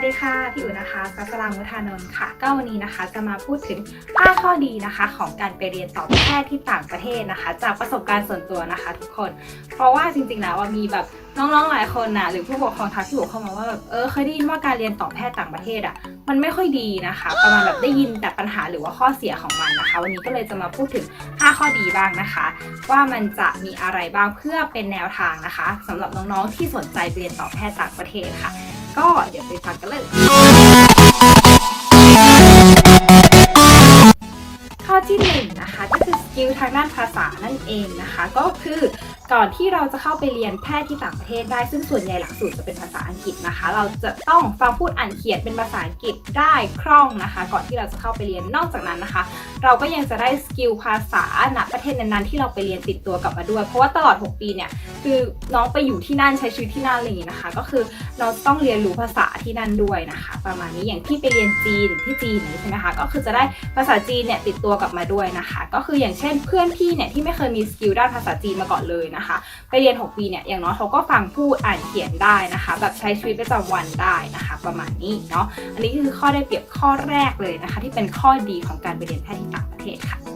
วัสดีค่ะ พี่อุนะคะกัสลามุทานนท์ค่ะ ก็วันนี้นะคะจะมาพูดถึง 5 ข้อดีนะคะ ของการไปเรียนต่อแพทย์ที่ต่างประเทศนะคะ จากประสบการณ์ส่วนตัวนะคะ ทุกคน เพราะว่าจริงๆแล้วว่ามีแบบน้องๆหลายคนนะหรือผู้ปกครองทักพี่อุเข้ามาว่าแบบเออเคยได้ยินว่าการเรียนต่อแพทย์ต่างประเทศอะมันไม่ค่อยดีนะคะประมาณแบบได้ยินแต่ปัญหาหรือว่าข้อเสียของมันนะคะ วันนี้ก็เลยจะมาพูดถึง 5 ข้อดีบ้างนะคะ ว่ามันจะมีอะไรบ้างเพื่อเป็นแนวทางนะคะสำหรับน้องๆที่สนใจเรียนต่อแพทย์ต่างประเทศค่ะ ก็เดี๋ยวไปฟังกันเลยข้อที่หนึ่งนะคะก็คือสกิลทางด้านภาษานั่นเองนะคะ ก็คือ ก่อนที่เราจะเข้าไปเรียนแพทย์ที่ต่างประเทศได้ ซึ่งส่วนใหญ่หลักสูตรจะเป็นภาษาอังกฤษนะคะ เราจะต้องฟังพูดอ่านเขียนเป็นภาษาอังกฤษได้คล่องนะคะ ก่อนที่เราจะเข้าไปเรียนนอกจากนั้นนะคะ เราก็ยังจะได้สกิลภาษาณประเทศนั้นๆที่เราไปเรียนติดตัวกลับมาด้วย เพราะว่าตลอด 6 ปีเนี่ยคือน้องไปอยู่ที่นั่นใช้ชีวิตที่นั่นอะไรอย่างนี้นะคะ ก็คือเราต้องเรียนรู้ภาษาที่นั่นด้วยนะคะ ประมาณนี้อย่างที่ไปเรียนจีนที่จีนนี้ใช่ไหมคะก็คือจะได้ภาษาจีนเนี่ยติดตัวกลับมาด้วยนะคะ ก็คืออย่างเช่นเพื่อนพี่เนี่ยที่ไม่เคยมีสกิลด้านภาษาจีนมาก่อนเลยนะคะ ไปเรียน 6 ปีเนี่ยอย่างน้อยเขาก็ฟังพูดอ่านเขียนได้นะคะ แบบใช้ชีวิตประจำวันได้นะคะ ประมาณนี้เนาะอันนี้คือข้อได้เปรียบข้อแรกเลยนะคะ ที่เป็นข้อดีของการไปเรียนแพทย์ที่ต่างประเทศค่ะ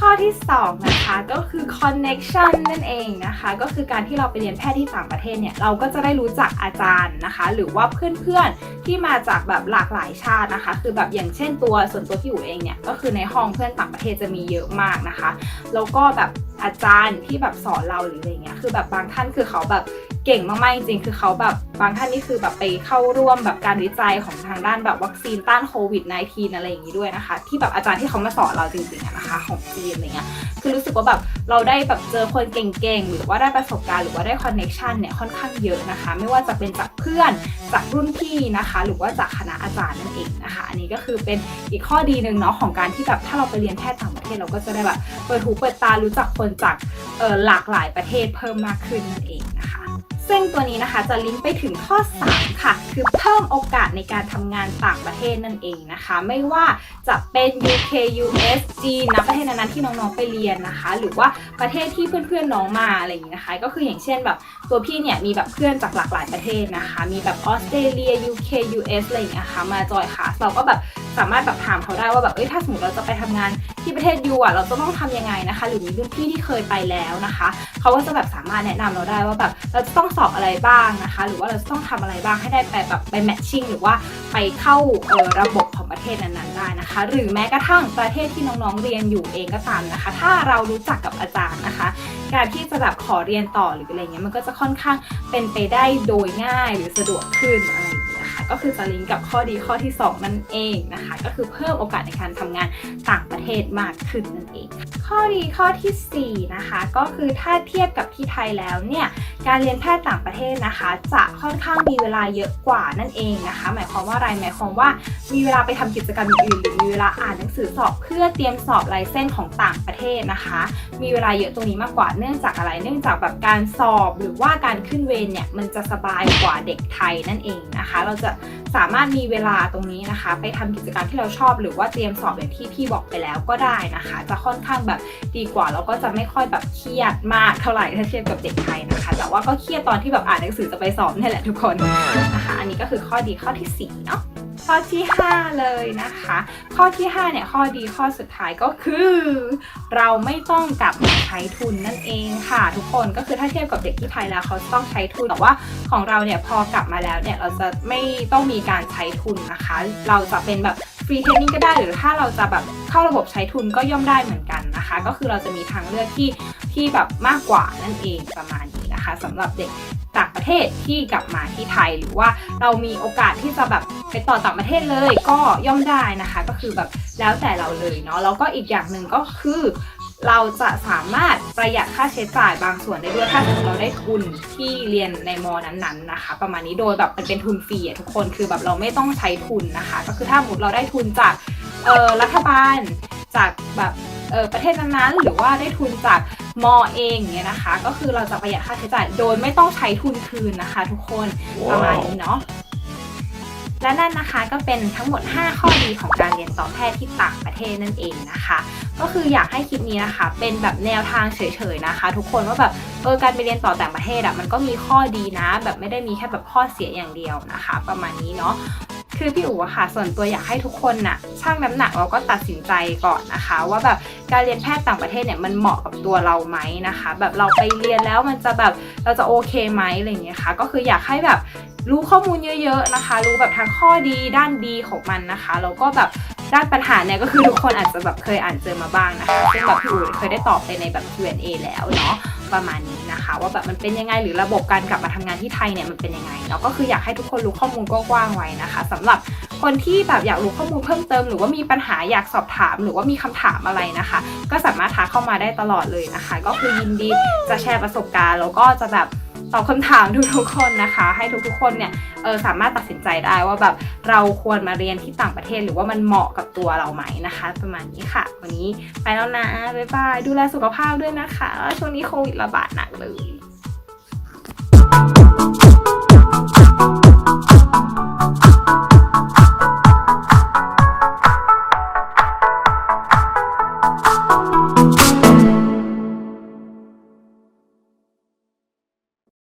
ข้อที่ 2 นะคะก็คือ connection นั่นเองนะคะ ก็คือการที่เราไปเรียนแพทย์ที่ต่างประเทศเนี่ย เราก็จะได้รู้จักอาจารย์นะคะ หรือว่าเพื่อนๆที่มาจากแบบหลากหลายชาตินะคะ คือแบบอย่างเช่นตัวส่วนตัวที่อยู่เองเนี่ย ก็คือในห้องเพื่อนต่างประเทศจะมีเยอะมากนะคะ แล้วก็แบบอาจารย์ที่แบบสอนเราหรืออะไรเงี้ยคือแบบบางท่านคือเขาแบบ เก่งมากๆจริงๆ คือเขาแบบบางท่านนี่คือแบบไปเข้าร่วมแบบการวิจัยของทางด้านแบบวัคซีนต้านโควิด -19 อะไรอย่างนี้ด้วยนะคะ ที่แบบอาจารย์ที่เขามาสอนเราจริงๆอะนะคะ ของจีนอะไรเงี้ยคือรู้สึกว่าแบบเราได้แบบเจอคนเก่งๆ หรือว่าได้ประสบการณ์หรือว่าได้คอนเน็ชันเนี่ยค่อนข้างเยอะนะคะ ไม่ว่าจะเป็นจากเพื่อนจากรุ่นพี่นะคะ หรือว่าจากคณะอาจารย์นั่นเองนะคะ อันนี้ก็คือเป็นอีกข้อดีหนึ่งเนาะของการที่แบบถ้าเราไปเรียนแพทย์ต่างประเทศเราก็จะได้แบบเปิดหูเปิดตารู้จักคนจากหลากหลายประเทศเพิ่มมากขึ้นนั่นเองนะคะ ซึ่งตัวนี้นะคะจะลิงก์ไปถึงข้อ 3 ค่ะ คือเพิ่มโอกาสในการทำงานต่างประเทศนั่นเองนะคะ ไม่ว่าจะเป็น UK US จีนนะประเทศนั้นๆที่น้องๆไปเรียนนะคะ หรือว่าประเทศที่เพื่อนๆน้องมาอะไรอย่างนี้นะคะ ก็คืออย่างเช่นแบบตัวพี่เนี่ยมีแบบเพื่อนจากหลากหลายประเทศนะคะ มีแบบออสเตรเลีย UK US อะไรอย่างเงี้ยค่ะมาจอยคลาสเราก็แบบสามารถแบบถามเขาได้ว่าแบบเอ้ยถ้าสมมติเราจะไปทำงานที่ประเทศยูอะเราจะต้องทำยังไงนะคะ หรือมีรุ่นพี่ที่เคยไปแล้วนะคะเขาก็จะแบบสามารถแนะนำเราได้ว่าแบบเราจะต้องสอบอะไรบ้างนะคะ หรือว่าเราจะต้องทำอะไรบ้างให้ได้ไปแบบไปแมทชิ่งหรือว่าไปเข้าเออระบบของประเทศนั้นๆได้นะคะ หรือแม้กระทั่งประเทศที่น้องๆเรียนอยู่เองก็ตามนะคะ ถ้าเรารู้จักกับอาจารย์นะคะ การที่จะแบบขอเรียนต่อหรืออะไรเงี้ยมันก็จะค่อนข้างเป็นไปได้โดยง่ายหรือสะดวกขึ้นอะไรอย่างเงี้ย คะ ก็คือจะลิงก์กับข้อดีข้อที่ 2 นั่นเองนะคะ ก็คือเพิ่มโอกาสในการทำงานต่างประเทศมากขึ้นนั่นเอง ข้อดีข้อทีสี่ 4 นะคะ ก็คือถ้าเทียบกับที่ไทยแล้วเนี่ยการเรียนแพทย์ต่างประเทศนะคะ จะค่อนข้างมีเวลาเยอะกว่านั่นเองนะคะ หมายความว่าอะไรหมายความว่ามีเวลาไปทำกิจกรรมอื่นหรือมีเวลาอ่านหนังสือสอบ เพื่อเตรียมสอบลายเส้นของต่างประเทศนะคะ มีเวลาเยอะตรงนี้มากกว่าเนื่องจากอะไร เนื่องจากแบบการสอบหรือว่าการขึ้นเวรเนี่ยมันจะสบายกว่าเด็กไทยนั่นเองนะคะ เราจะสามารถมีเวลาตรงนี้นะคะ ไปทำกิจกรรมที่เราชอบ หรือว่าเตรียมสอบอย่างที่พี่บอกไปแล้วก็ได้นะคะ จะค่อนข้างแบบดีกว่าแล้วก็จะไม่ค่อยแบบเครียดมากเท่าไหร่ถ้าเทียบกับเด็กไทยนะคะ แต่ว่าก็เครียดตอนที่แบบอ่านหนังสือจะไปสอบนี่แหละทุกคนนะคะ อันนี้ก็คือข้อดีข้อที่สี่เนาะข้อที่ 5 เลยนะคะ ข้อที่ 5 เนี่ยข้อดีข้อสุดท้ายก็คือ เราไม่ต้องกลับมาใช้ทุนนั่นเองค่ะ ทุกคนก็คือถ้าเทียบกับเด็กที่ไทยแล้วเขาต้องใช้ทุนแต่ว่าของเราเนี่ยพอกลับมาแล้วเนี่ยเราจะไม่ต้องมีการใช้ทุนนะคะ เราจะเป็นแบบ ฟรีเทรนนิ่งก็ได้หรือถ้าเราจะแบบเข้าระบบใช้ทุนก็ย่อมได้เหมือนกันนะคะ ก็คือเราจะมีทางเลือกที่ที่แบบมากกว่านั่นเองประมาณนี้นะคะสำหรับเด็กต่างประเทศที่กลับมาที่ไทยหรือว่าเรามีโอกาสที่จะแบบไปต่อต่างประเทศเลยก็ย่อมได้นะคะ ก็คือแบบแล้วแต่เราเลยเนาะแล้วก็อีกอย่างหนึ่งก็คือ เราจะสามารถประหยัดค่าใช้จ่ายบางส่วนได้ด้วยถ้าสมมติเราได้ทุนที่เรียนในมอนั้นๆนะคะ ประมาณนี้โดยแบบมันเป็นทุนฟรีทุกคนคือแบบเราไม่ต้องใช้ทุนนะคะ ก็คือถ้าสมมติเราได้ทุนจากรัฐบาลจากแบบประเทศนั้นๆหรือว่าได้ทุนจากมอเองเนี่ยนะคะ ก็คือเราจะประหยัดค่าใช้จ่ายโดยไม่ต้องใช้ทุนคืนนะคะ ทุกคนประมาณนี้เนาะ และนั่นนะคะก็เป็นทั้งหมด 5 ข้อดีของการเรียนต่อแพทย์ที่ต่างประเทศนั่นเองนะคะ ก็คืออยากให้คลิปนี้นะคะ เป็นแบบแนวทางเฉยๆนะคะ ทุกคนว่าแบบเออการไปเรียนต่อต่างประเทศอะมันก็มีข้อดีนะ แบบไม่ได้มีแค่แบบข้อเสียอย่างเดียวนะคะ ประมาณนี้เนาะ คือพี่อู๋ค่ะ ส่วนตัวอยากให้ทุกคนน่ะชั่งน้ำหนักแล้วก็ตัดสินใจก่อนนะคะ ว่าแบบการเรียนแพทย์ต่างประเทศเนี่ยมันเหมาะกับตัวเราไหมนะคะ แบบเราไปเรียนแล้วมันจะแบบเราจะโอเคไหมอะไรอย่างเงี้ยค่ะ ก็คืออยากให้แบบรู้ข้อมูลเยอะ ๆนะคะ รู้แบบทั้งข้อดีด้านดีของมันนะคะ แล้วก็แบบ ด้านปัญหาเนี่ยก็คือทุกคนอาจจะแบบเคยอ่านเจอมาบ้างนะคะซึ่งแบบพี่อู๋เคยได้ตอบไปในแบบ Q&A แล้วเนาะประมาณนี้นะคะ ว่าแบบมันเป็นยังไงหรือระบบการกลับมาทำงานที่ไทยเนี่ยมันเป็นยังไงเนาะก็คืออยากให้ทุกคนรู้ข้อมูลกว้างๆไว้นะคะสำหรับคนที่แบบอยากรู้ข้อมูลเพิ่มเติม หรือว่ามีปัญหาอยากสอบถาม หรือว่ามีคำถามอะไรนะคะ ก็สามารถทักเข้ามาได้ตลอดเลยนะคะ ก็คือยินดีจะแชร์ประสบการณ์แล้วก็จะแบบ ตอบคำถามทุกๆคนนะคะ ให้ทุกๆคนเนี่ยเออสามารถตัดสินใจได้ว่าแบบเราควรมาเรียนที่ต่างประเทศหรือว่ามันเหมาะกับตัวเราไหมนะคะ ประมาณนี้ค่ะ วันนี้ไปแล้วนะบ๊ายบายดูแลสุขภาพด้วยนะคะ ช่วงนี้โควิดระบาดหนักเลย